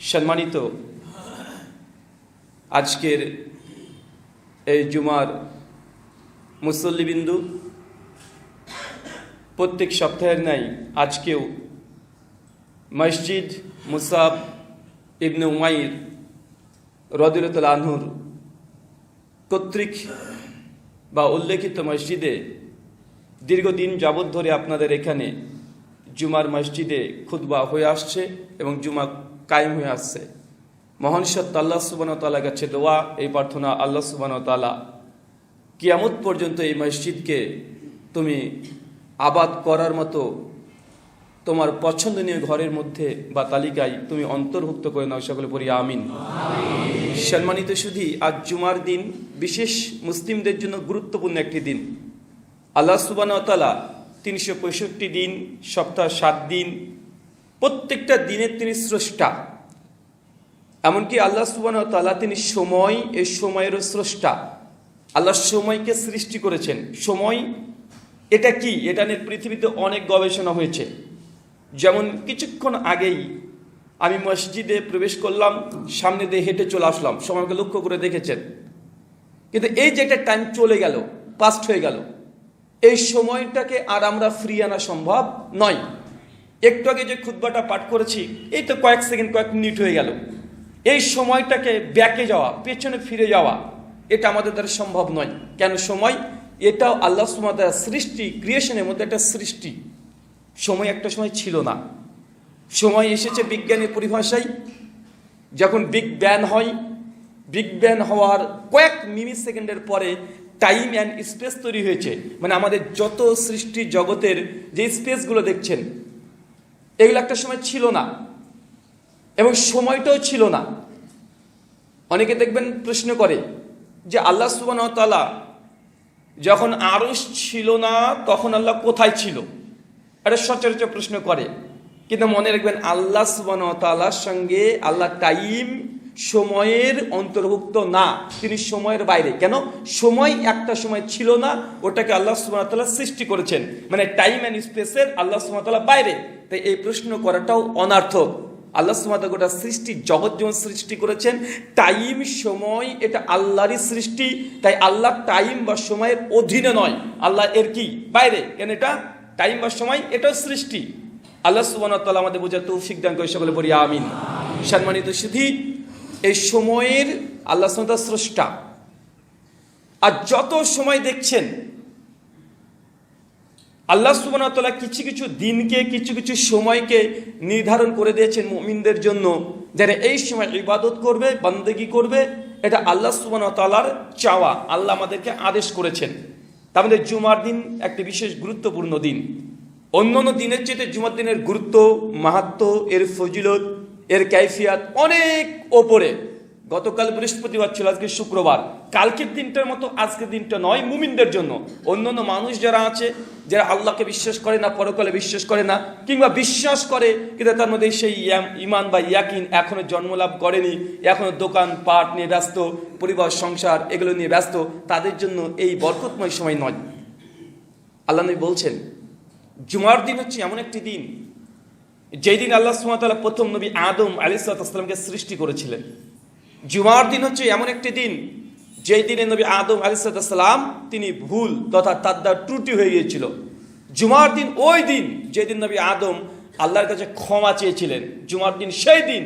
সম্মানিত আজকের এই জুমার মুসল্লিবিন্দু, প্রত্যেক সপ্তাহের নাই আজকেও মসজিদ মুসাব ইবনে উমাইর রদিরতুল আনহুর কর্তৃক বা উল্লেখিত মসজিদে দীর্ঘদিন যাবৎ ধরে আপনাদের এখানে জুমার মসজিদে খুতবা হয়ে আসছে এবং জুমা কায়েম হয়ে আসছে। মহান সত্য আল্লাহ সুবান তালা কাছে দোয়া এই প্রার্থনা আল্লাহ সুবান তালা কিয়ামত পর্যন্ত এই মসজিদকে তুমি আবাদ করার মতো তোমার পছন্দনীয় ঘরের মধ্যে বা তালিকায় তুমি অন্তর্ভুক্ত করে নাও সকলে পড়ি আমিন। সম্মানিত শুধু আজ জুমার দিন বিশেষ মুসলিমদের জন্য গুরুত্বপূর্ণ একটি দিন। আল্লাহ সুবান তালা তিনশো পঁয়ষট্টি দিন সপ্তাহ সাত দিন প্রত্যেকটা দিনের তিনি স্রষ্টা। এমনকি আল্লাহ সুবান তালা তিনি সময় এ সময়েরও স্রষ্টা। আল্লাহ সময়কে সৃষ্টি করেছেন। সময় এটা কি? এটা নিয়ে পৃথিবীতে অনেক গবেষণা হয়েছে। যেমন কিছুক্ষণ আগেই আমি মসজিদে প্রবেশ করলাম, সামনে দিয়ে হেঁটে চলে আসলাম। সময়কে লক্ষ্য করে দেখেছেন। কিন্তু এই যে একটা টাইম চলে গেল পাস্ট হয়ে গেল, এই সময়টাকে আর আমরা ফ্রি আনা সম্ভব নয়। একটু আগে যে খুদ্বাটা পাঠ করেছি, এই তো কয়েক সেকেন্ড, কয়েক মিনিট হয়ে গেল। এই সময়টাকে ব্যাকে যাওয়া, পেছনে ফিরে যাওয়া, এটা আমাদের দ্বারা সম্ভব নয়। কেন সময়? এটাও আল্লাহ সুমাদার সৃষ্টি ক্রিয়েশনের মধ্যে একটা সৃষ্টি। সময় একটা সময় ছিল না। সময় এসেছে বিজ্ঞানের পরিভাষায়। যখন বিগ ব্যান হয়, বিগ ব্যান হওয়ার কয়েক মিনিট সেকেন্ডের পরে টাইম অ্যান্ড স্পেস তৈরি হয়েছে। মানে আমাদের যত সৃষ্টি জগতের যে স্পেসগুলো দেখছেন এগুলো একটা সময় ছিল না। এবং সময়টাও ছিল না। অনেকে দেখবেন প্রশ্ন করে যে আল্লাহ সুবান তালা যখন আরস ছিল না, তখন আল্লাহ কোথায় ছিল? এটা সচরাচর প্রশ্ন করে। কিন্তু মনে রাখবেন আল্লাহ সুবান তালার সঙ্গে আল্লাহ টাইম সময়ের অন্তর্ভুক্ত না। তিনি সময়ের বাইরে। কেন? সময় একটা সময় ছিল না, ওটাকে আল্লাহ সুবাহতাল্লাহ সৃষ্টি করেছেন। মানে টাইম অ্যান্ড স্পেসের আল্লাহ সুবাহতাল্লাহ বাইরে। তাই এই প্রশ্ন করাটাও অনার্থক। আল্লাহ সুমাতা গোটা সৃষ্টি জগৎ যেমন সৃষ্টি করেছেন টাইম সময় এটা আল্লাহরই সৃষ্টি। তাই আল্লাহ টাইম বা সময়ের অধীনে নয়। আল্লাহ এর কি? বাইরে। কেন এটা? টাইম বা সময় এটাও সৃষ্টি। আল্লাহ সুবান আমাদের বোঝা তৌফিক দান করে সকলে বলি আমিন। সম্মানিত শুধু এই সময়ের আল্লাহ সুমতা স্রষ্টা। আর যত সময় দেখছেন, আল্লাহ সুবানতলা কিছু কিছু দিনকে, কিছু কিছু সময়কে নির্ধারণ করে দিয়েছেন মমিনদের জন্য যারা এই সময় ইবাদত করবে, বান্দেগি করবে, এটা আল্লাহ সুবানতালার চাওয়া। আল্লাহ আমাদেরকে আদেশ করেছেন। তার মধ্যে জুমার দিন একটি বিশেষ গুরুত্বপূর্ণ দিন। অন্য অন্য দিনের চেয়ে জুমার দিনের গুরুত্ব মাহাত্ম এর ফজিলত এর ক্যাফিয়াত অনেক ওপরে। গতকাল বৃহস্পতিবার ছিল, আজকে শুক্রবার। কালকের দিনটার মতো আজকের দিনটা নয়, মুমিনদের জন্য। অন্যান্য মানুষ যারা আছে, যারা আল্লাহকে বিশ্বাস করে না, পরকালে বিশ্বাস করে না, কিংবা বিশ্বাস করে কিন্তু তার মধ্যে সেই ইমান বা ইয়াকিন এখনও জন্মলাভ করেনি, এখনও দোকান পাট নিয়ে ব্যস্ত, পরিবার, সংসার এগুলো নিয়ে ব্যস্ত, তাদের জন্য এই বরকতময় সময় নয়। আল্লাহ বলছেন, জুমার দিন হচ্ছে এমন একটি দিন যেই দিন আল্লাহ সুমাতাল্লাহ প্রথম নবী আদম আলিসাল্লামকে সৃষ্টি করেছিলেন। জুমার দিন হচ্ছে এমন একটি দিন, যেই দিনে নবী আদম আলিসাল্লাম তিনি ভুল তথা তার দ্বারা ত্রুটি হয়ে গিয়েছিল। জুমার দিন ওই দিন যেদিন নবী আদম আল্লাহর কাছে ক্ষমা চেয়েছিলেন, জুমার দিন সেই দিন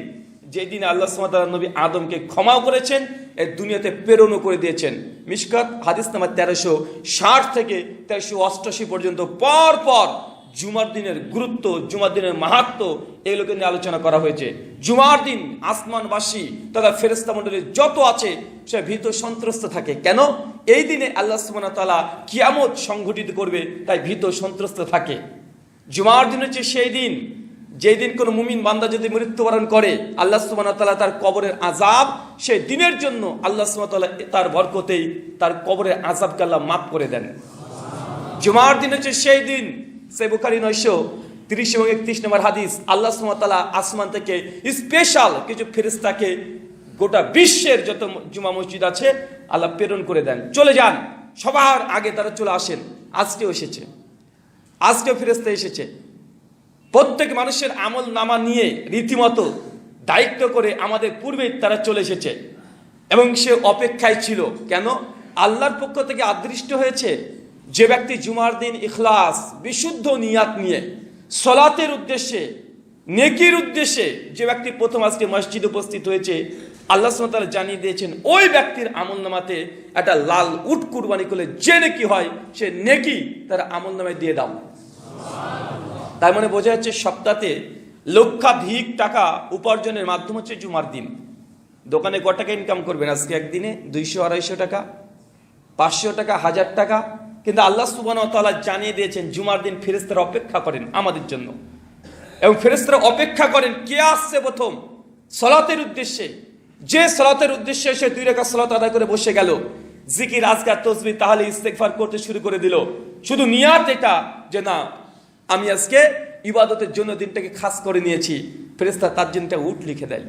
যেই দিন আল্লাহ সুমাতাল্লাহ নবী আদমকে ক্ষমাও করেছেন, এর দুনিয়াতে প্রেরণও করে দিয়েছেন। মিসকাত হাদিস নাম্বার তেরোশো ষাট থেকে তেরোশো অষ্টাশি পর্যন্ত পর পর জুমার দিনের গুরুত্ব, জুমার দিনের মাহাত্ম এগুলোকে নিয়ে আলোচনা করা হয়েছে। জুমার দিন আসমানবাসী তথা ফেরেস্তা মন্ডলীর যত আছে, সে ভীত সন্ত্রস্ত থাকে। কেন? এই দিনে আল্লাহ সুমনা তালা কিয়ামত সংঘটিত করবে, তাই ভীত সন্ত্রস্ত থাকে। জুমার দিন হচ্ছে সেই দিন, যেই দিন কোনো মুমিন বান্দা যদি মৃত্যুবরণ করে, আল্লাহ সুবাহ তালা তার কবরের আজাব সেই দিনের জন্য আল্লাহ সুবাহ তার বরকতেই তার কবরের আজাবকে আল্লাহ মাফ করে দেন। জুমার দিন হচ্ছে সেই দিন সে বুখারি নয়শো তিরিশ এবং একত্রিশ নম্বর হাদিস, আল্লাহ সুমতালা আসমান থেকে স্পেশাল কিছু ফেরিস্তাকে গোটা বিশ্বের যত জুমা মসজিদ আছে, আল্লাহ প্রেরণ করে দেন। চলে যান। সবার আগে তারা চলে আসেন। আজকেও এসেছে। আজকেও ফেরেস্তা এসেছে। প্রত্যেক মানুষের আমল নামা নিয়ে রীতিমতো দায়িত্ব করে আমাদের পূর্বে তারা চলে এসেছে। এবং সে অপেক্ষায় ছিল। কেন? আল্লাহর পক্ষ থেকে আদৃষ্ট হয়েছে। যে ব্যক্তি জুমার দিন ইখলাস, বিশুদ্ধ নিয়াত নিয়ে, সলাতের উদ্দেশ্যে, নেকির উদ্দেশ্যে যে ব্যক্তি প্রথম আজকে মসজিদ উপস্থিত হয়েছে, আল্লাহ সাল জানিয়ে দিয়েছেন, ওই ব্যক্তির আমল নামাতে একটা লাল উট কুরবানি করলে যে নেকি হয়, সে নেকি তার আমল নামায় দিয়ে দাও। তার মানে বোঝা যাচ্ছে সপ্তাহে লক্ষাধিক টাকা উপার্জনের মাধ্যম হচ্ছে জুমার দিন। দোকানে ক টাকা ইনকাম করবেন? আজকে একদিনে দুইশো আড়াইশো টাকা, পাঁচশো টাকা, হাজার টাকা কিন্তু আল্লাহ সুবান তালা জানিয়ে দিয়েছেন, জুমার দিন ফেরেস্তারা অপেক্ষা করেন আমাদের জন্য। এবং ফেরেস্তারা অপেক্ষা করেন, কে আসছে প্রথম? সলাতের উদ্দেশ্যে। যে সলাতের উদ্দেশ্যে সে দুই রেখা সলাত আদায় করে বসে গেল। জিকির, আজকার তসবি তাহলে ইস্তেকফার করতে শুরু করে দিল। শুধু নিয়াত এটা যে না, আমি আজকে ইবাদতের জন্য দিনটাকে খাস করে নিয়েছি। ফেরেস্তা তার জন্য উট লিখে দেয়।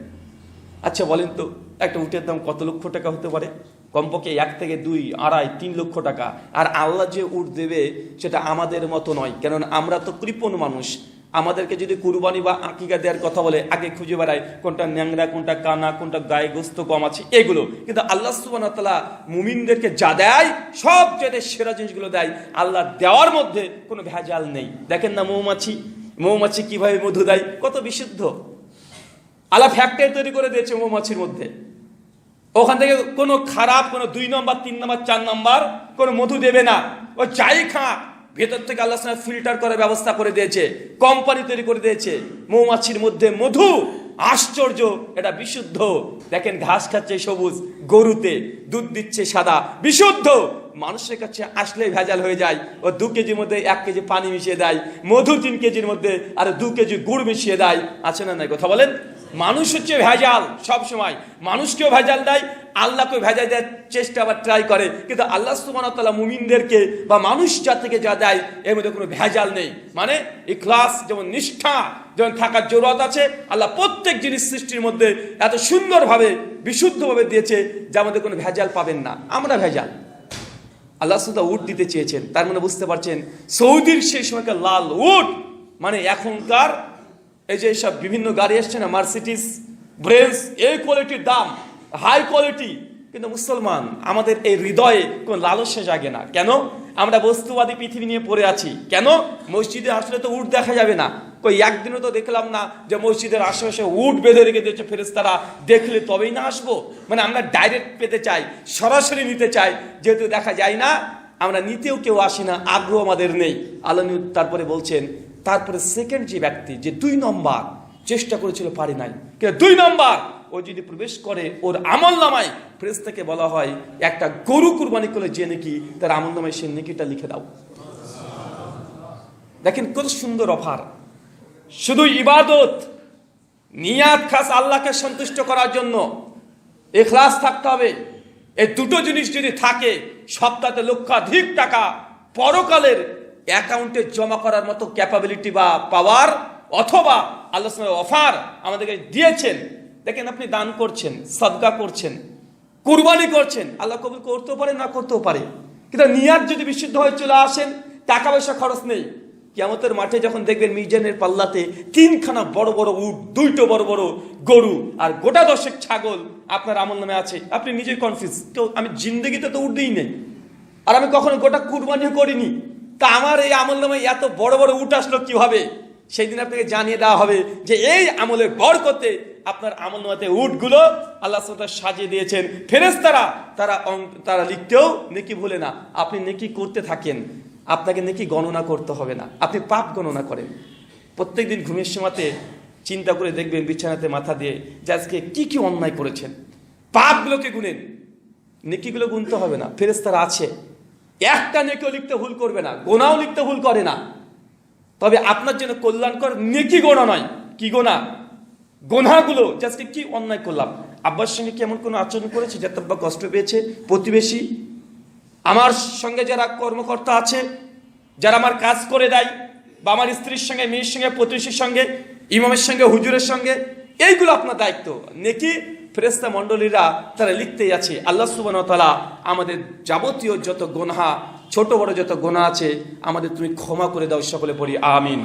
আচ্ছা বলেন তো, একটা উটের দাম কত লক্ষ টাকা হতে পারে? কমপক্ষে এক থেকে দুই, আড়াই, তিন লক্ষ টাকা। আর আল্লাহ যে উট দেবে, সেটা আমাদের মতো নয়। কেননা আমরা তো কৃপণ মানুষ। আমাদেরকে যদি কুরবানি বা আকিকা দেওয়ার কথা বলে, আগে খুঁজে বেড়ায় কোনটা ন্যাংরা, কোনটা কানা, কোনটা গায়ে গোস্ত কম আছে, এগুলো। কিন্তু আল্লাহ সুবান তালা মুমিনদেরকে যা দেয়, সব যেটা সেরা জিনিসগুলো দেয়, আল্লাহ দেওয়ার মধ্যে কোনো ভেজাল নেই। দেখেন না মৌমাছি। মৌমাছি কীভাবে মধু দেয়? কত বিশুদ্ধ। আল্লাহ ফ্যাক্টরি তৈরি করে দিয়েছে মৌমাছির মধ্যে। ওখান থেকে কোনো খারাপ, কোনো দুই নম্বর, তিন নম্বর, চার নম্বর কোনো মধু দেবে না। ও যাই খা ভেতর থেকে আল্লাহ ফিল্টার করার ব্যবস্থা করে দিয়েছে কোম্পানি তৈরি করে দিয়েছে। মৌমাছির মধ্যে মধু, আশ্চর্য, এটা বিশুদ্ধ। দেখেন ঘাস খাচ্ছে সবুজ, গরুতে দুধ দিচ্ছে সাদা, বিশুদ্ধ। মানুষের কাছে আসলে ভেজাল হয়ে যায়। ও দু কেজির মধ্যে এক কেজি পানি মিশিয়ে দেয়, মধু তিন কেজির মধ্যে আর দু কেজি গুড় মিশিয়ে দেয়। আছে না নাই? কথা বলেন? মানুষ হচ্ছে ভেজাল সব সময় মানুষকেও ভেজাল দেয় আল্লাহকে ভেজাল দেওয়ার চেষ্টা আবার ট্রাই করে। কিন্তু আল্লাহ সুবাহতাল্লাহ মুমিনদেরকে বা মানুষ জাতিকে যা দেয়, এর মধ্যে কোনো ভেজাল নেই। মানে ইখলাস যেমন নিষ্ঠা, যেমন থাকার জরুরত আছে, আল্লাহ প্রত্যেক জিনিস সৃষ্টির মধ্যে এত সুন্দরভাবে, বিশুদ্ধভাবে দিয়েছে, যার মধ্যে কোনো ভেজাল পাবেন না। আমরা ভেজাল। আল্লাহ সুদা উট দিতে চেয়েছেন। তার মানে বুঝতে পারছেন, সৌদির সেই সময়কার লাল উট মানে এখনকার এই যে সব বিভিন্ন গাড়ি আসছে না মার্সিডিস ব্রেন্স এই কোয়ালিটির দাম হাই কোয়ালিটি কিন্তু মুসলমান, আমাদের এই হৃদয়ে কোন লালসা জাগে না। কেন? আমরা বস্তুবাদী পৃথিবী নিয়ে পড়ে আছি। কেন? মসজিদে আসলে তো উট দেখা যাবে না। কই, একদিনও তো দেখলাম না যে মসজিদের আশেপাশে উট বেঁধে রেখে দিয়েছে ফেরেস্তারা দেখলে তবেই না আসব। মানে আমরা ডাইরেক্ট পেতে চাই, সরাসরি নিতে চাই। যেহেতু দেখা যায় না, আমরা নিতেও কেউ আসি না, আগ্রহ আমাদের নেই। আলমী তারপরে বলছেন তারপরে সেকেন্ড যে ব্যক্তি, যে দুই নম্বর, চেষ্টা করেছিল পারি নাই। কিন্তু দুই নম্বর, ও যদি প্রবেশ করে ওর আমল নামায় প্রেস থেকে বলা হয়, একটা গরু কুরবানি করলে যে নাকি, তার আমল নামায় সে নেকিটা লিখে দাও। দেখেন কত সুন্দর অফার। শুধু ইবাদত, নিয়াত খাস আল্লাহকে সন্তুষ্ট করার জন্য এখলাস থাকতে হবে। এই দুটো জিনিস যদি থাকে সপ্তাহে লক্ষাধিক টাকা, পরকালের অ্যাকাউন্টে জমা করার মতো ক্যাপাবিলিটি বা পাওয়ার অথবা আল্লাহ অফার আমাদেরকে দিয়েছেন। দেখেন আপনি দান করছেন, সদকা করছেন, কুরবানি করছেন, আল্লাহ কবুল করতেও পারে, না করতেও পারে। কিন্তু নিয়াত যদি বিশুদ্ধ হয়ে চলে আসেন, টাকা পয়সা খরচ নেই। কিয়ামতের মাঠে যখন দেখবেন মিজানের পাল্লাতে তিনখানা বড় বড় উট, দুইটো বড় বড় গরু, আর গোটা দশেক ছাগল আপনার আমল নামে আছে। আপনি নিজের কনফিউজ কেউ আমি জিন্দগিতে তো উঠ দিই নেই। আর আমি কখনো গোটা কুরবানিও করিনি। তা আমার এই আমল নামে এত বড় বড় উঠ আসলো কীভাবে? সেই দিন আপনাকে জানিয়ে দেওয়া হবে যে এই আমলের করতে আপনার আমল নামাতে উটগুলো আল্লাহ সাল্লাহ সাজিয়ে দিয়েছেন। ফেরেস্তারা তারা তারা লিখতেও নেকি ভুলে না। আপনি নেকি করতে থাকেন, আপনাকে নেকি গণনা করতে হবে না। আপনি পাপ গণনা করেন। প্রত্যেকদিন ঘুমের সময়তে চিন্তা করে দেখবেন বিছানাতে মাথা দিয়ে যে আজকে কী কি অন্যায় করেছেন। পাপগুলোকে গুনেন। নেকিগুলো গুনতে হবে না। ফেরেস্তারা আছে। একটা নেকিও লিখতে ভুল করবে না, গোনাও লিখতে ভুল করে না। তবে আপনার জন্য কল্যাণকর নেকি গোনা নয়, কি গোনা? গোনাগুলো আজকে কি অন্যায় করলাম? আব্বার সঙ্গে কি এমন কোনো আচরণ করেছে যাতে আব্বা কষ্ট পেয়েছে, প্রতিবেশী? আমার সঙ্গে যারা কর্মকর্তা আছে, যারা আমার কাজ করে দেয়, বা আমার স্ত্রীর সঙ্গে, মেয়ের সঙ্গে, প্রতিবেশীর সঙ্গে, ইমামের সঙ্গে, হুজুরের সঙ্গে, এইগুলো আপনার দায়িত্ব। নেকি ফেরেস্তা মণ্ডলীরা তারা লিখতে আছে, আল্লাহ সুবান তালা আমাদের যাবতীয় যত গোনহা, ছোট বড় যত গোনা আছে, আমাদের তুমি ক্ষমা করে দাও, সকলে পড়ি, আমিন।